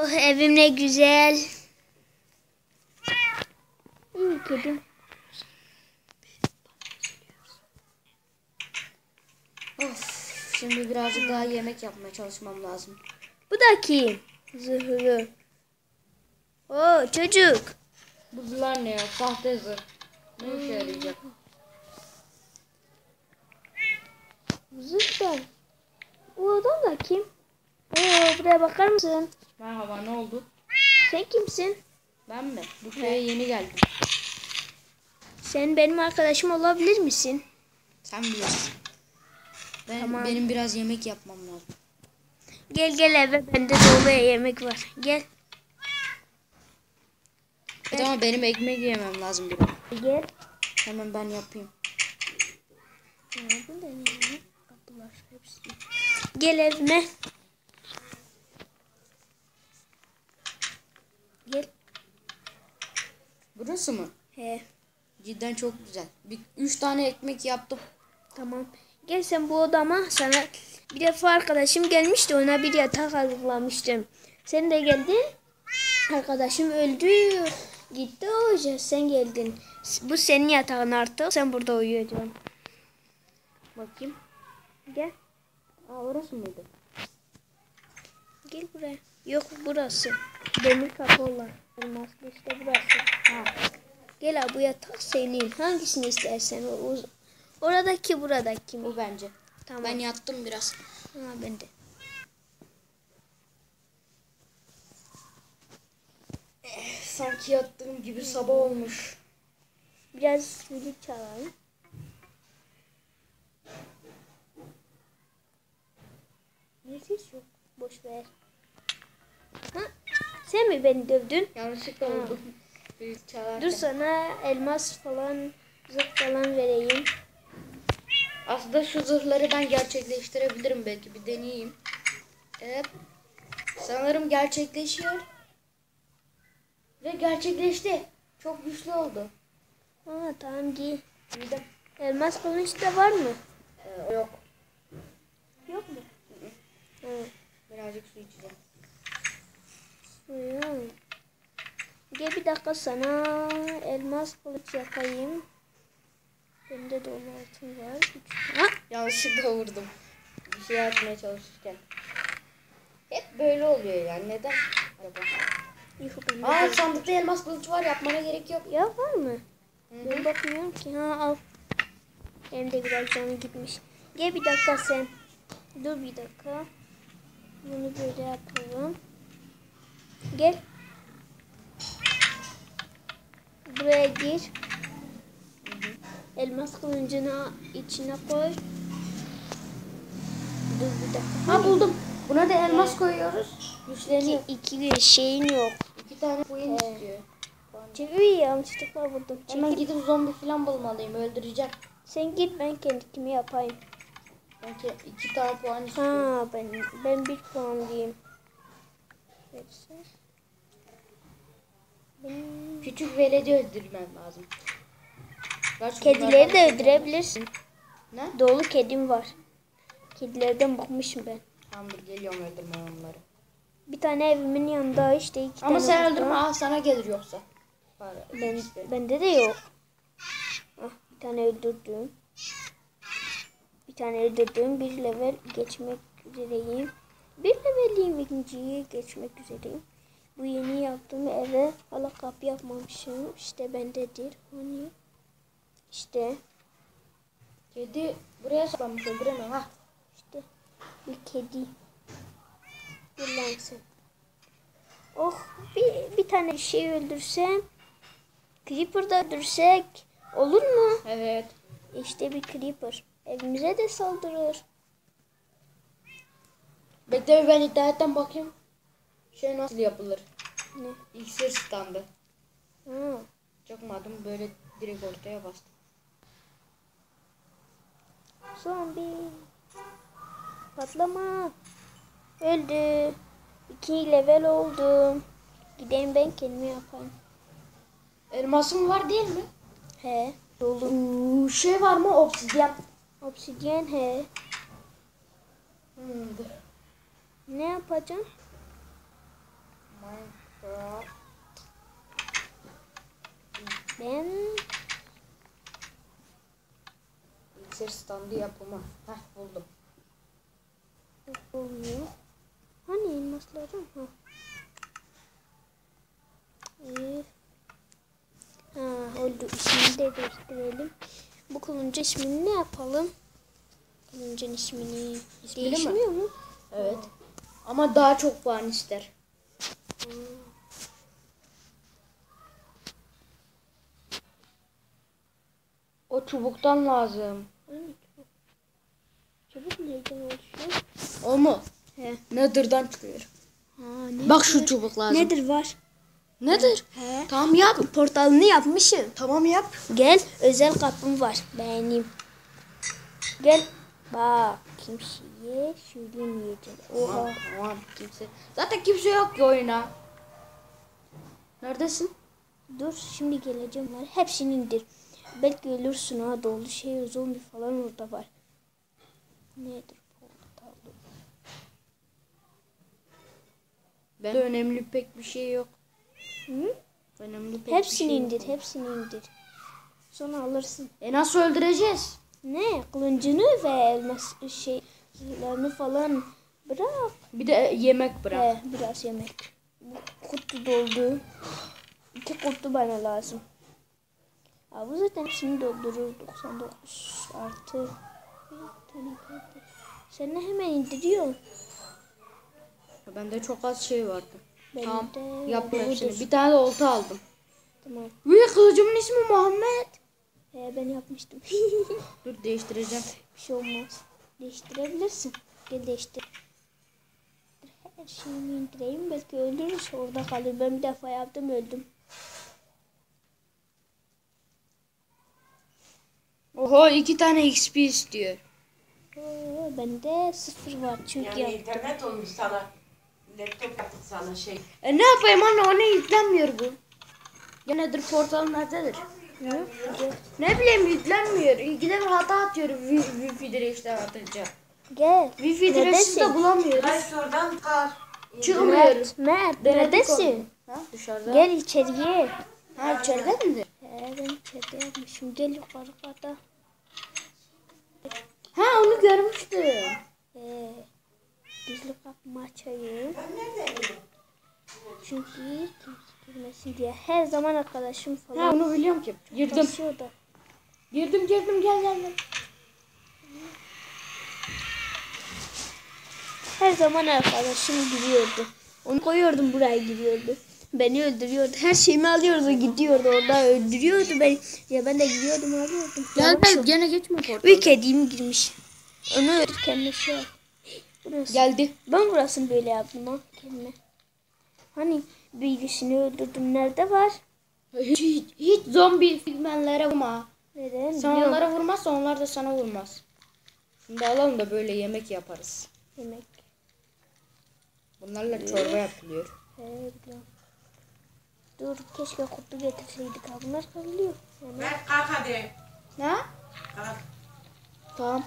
Oh evim ne güzel. İyi kedim. Of, şimdi birazcık daha yemek yapmaya çalışmam lazım. Bu da kim? Zırhlı. Oo çocuk. Bu zırhlar ne ya? Sahte zırh. Ne işe yarayacak? Zırhlı. O adam da kim? Oo buraya bakar mısın? Merhaba ne oldu? Sen kimsin? Ben mi? Bu köye yeni geldim. Sen benim arkadaşım olabilir misin? Sen bilirsin. Ben, Tamam. Benim biraz yemek yapmam lazım. Gel gel eve bende dolu yemek var. Gel. Evet. Ama benim ekmek yemem lazım biraz. Gel. Hemen ben yapayım. Gel evime. Gel. Burası mı? He. Cidden çok güzel. Bir, üç tane ekmek yaptım. Tamam. Gel sen bu odama sana bir defa arkadaşım gelmişti ona bir yatak hazırlamıştım. Sen de geldin. Arkadaşım öldü. Gitti o yüzden sen geldin. Bu senin yatağın artık. Sen burada uyuyacaksın. Bakayım. Gel. Aa orası mıydı? Gel buraya. Yok burası. Demir kapı olan. Elmaslı işte burası. Ha. Gel abi bu yatak senin. Hangisini istersen. O, o- oradaki buradaki mi? Bu bence. Tamam. Ben yattım biraz. Ha, ben de. Sanki yattığım gibi sabah olmuş. Biraz müzik çalalım. Ne ses yok? Boş ver. Ha? Sen mi beni dövdün? Yanlışlıkla oldu. Dur sana elmas falan, zırh falan vereyim. Aslında şu zırhları ben gerçekleştirebilirim belki. Bir deneyeyim. Evet. Sanırım gerçekleşiyor. Ve gerçekleşti. Çok güçlü oldu. Ha tamam giy. Elmas kılıç da var mı? Ee, yok. Yok mu? Ha. Birazcık su içeceğim. Ya. Gel bir dakika sana elmas kılıç yapayım. Bende de onun altın var. Ha? Yanlışlıkla vurdum. Bir şey atmaya çalışırken. Hep böyle oluyor yani. Neden? Acaba? Yok Aa sandıkta elmas kılıç var. Yapmana gerek yok. Ya var mı? Hı Ben bakmıyorum ki. Ha al. Benim de biraz canım gitmiş. Gel bir dakika sen. Dur bir dakika. Bunu böyle yapalım. Gel. Buraya gir. Elmas kılıncını içine koy. Dur bir dakika. Ha buldum. Buna da elmas koyuyoruz. Güçleniyor. İki, iki şeyin yok. İki tane coin He. istiyor. Çünkü yanlışlıkla vurdum. Hemen Çekil. gidip zombi falan bulmalıyım. Öldüreceğim. Sen git ben kendimi yapayım. Belki iki tane puan istiyor. Ha ben ben bir puan diyeyim. Verirsen. Benim... Küçük veledi öldürmem lazım. Gerçi Kedileri de öldürebilirsin. Ne? Dolu kedim var. Kedilerden bıkmışım ben. Tamamdır geliyorum öldürmem onları. Bir tane evimin yanında işte iki Ama tane sen buldum. öldürme ha sana gelir yoksa. Var, Ben, işte. bende de yok. Ah, bir tane öldürdüm. Bir tane öldürdüm. Bir level geçmek üzereyim. Bir levelliyim ikinciyi geçmek üzereyim. Bu yeni yaptığım eve hala kapı yapmamışım. İşte bendedir. Hani işte Kedi buraya saklanmış öldüremem ha. işte bir kedi. Bir lan sen. Oh bir, bir tane bir şey öldürsem Creeper'da öldürsek olur mu? Evet. İşte bir Creeper. Evimize de saldırır. Bekle bir ben internetten bakayım. Şey nasıl yapılır? Ne? İksir standı. Ha. Çakmadım böyle direkt ortaya bastım. Zombi. Patlama. Öldü. İki level oldum. Gideyim ben kendime yapayım. Elmasım var değil mi? He. Dolu. Uuu, şey var mı? Obsidyen. Obsidyen he. Hmm. Ne yapacağım? Ben iksir standı yapımı. Heh buldum. Olmuyor. Hani elmaslarım? Ha. İyi. Ha oldu. İsmini de gösterelim. Bu kılıncın ismini ne yapalım? Kılıncın ismini. ismini Değişmiyor mi? mu? Evet. Ha. Ama daha çok puan ister. O çubuktan lazım. Çabuk. Çabuk nereden oluşuyor? O mu? He. Nether'dan çıkıyor. Ha? Bak şu çubuk lazım. Nedir var? Nedir? He. Tamam yap. Portalını yapmışım. Tamam yap. Gel özel kapım var benim. Gel. Bak kimseye söylemeyeceğim. Oha. Tamam, tamam kimse. Zaten kimse yok ki oyuna. Neredesin? Dur şimdi geleceğim var. Hepsini indir. Belki ölürsün ha dolu şey zombi falan orada var. Nedir portal? Ben de önemli pek bir şey yok. Hı? Önemli pek Hepsini bir şey indir, yok. hepsini indir. Sonra alırsın. E nasıl öldüreceğiz? Ne? Kılıncını ve elmas şeylerini falan bırak. Bir de yemek bırak. He, biraz yemek. Bu kutu doldu. İki kutu bana lazım. Ya bu zaten hepsini doldurur. 99 artı. Sen ne hemen indiriyorsun? Bende çok az şey vardı. Benim tamam. de budur. hepsini. Bir tane de olta aldım. Tamam. Ve kılıcımın ismi Muhammed. He, ben yapmıştım. Dur değiştireceğim. bir şey olmaz. Değiştirebilirsin. Gel değiştir. Her şeyimi indireyim. Belki öldürürse orada kalır. Ben bir defa yaptım öldüm. Oho iki tane XP istiyor. Oo, bende sıfır var çünkü Yani yaptım. internet olmuş sana. Laptop yaptık sana şey. E ne yapayım anne o ne yüklenmiyor bu. Ya nedir portal nerededir? Ne bileyim yüklenmiyor. İkide bir hata atıyor Wi- Wi-Fi direği atınca. Gel. Wi-Fi direği de bulamıyoruz. Kaç oradan kal. Çıkmıyoruz. Mert, Denedik neredesin? Ha dışarıda. Gel içeriye. Ha içeride midir? He, ben içeride yapmışım. Gel yukarı kata. Ha onu görmüştüm. He. Gizli kapımı açayım. Çünkü kimse girmesin diye. Her zaman arkadaşım Ha falan onu biliyorum ki. Girdim. basıyor da. Girdim girdim gel gel gel. Her zaman arkadaşım giriyordu. Onu koyuyordum buraya giriyordu. Beni öldürüyordu. Her şeyimi alıyordu gidiyordu. Orada öldürüyordu beni. Ya ben de gidiyordum alıyordum. Gel gel gene geçme portal. Bir kedim girmiş. Onu öldürürken de şey. Burası. Geldi. Ben burasını böyle yaptım ha kendime. Hani birisini öldürdüm. Nerede var? Hiç, hiç, hiç zombi figmenlere vurma. Neden? Sen Biliyorum. onlara vurmazsa onlar da sana vurmaz. Şimdi alalım da böyle yemek yaparız. Yemek. Bunlarla çorba yapılıyor. He biliyorum. Dur keşke kutu getirseydik. Ha, bunlar kalıyor. Yani Ver kalk hadi. Ne? Kalk. Tamam.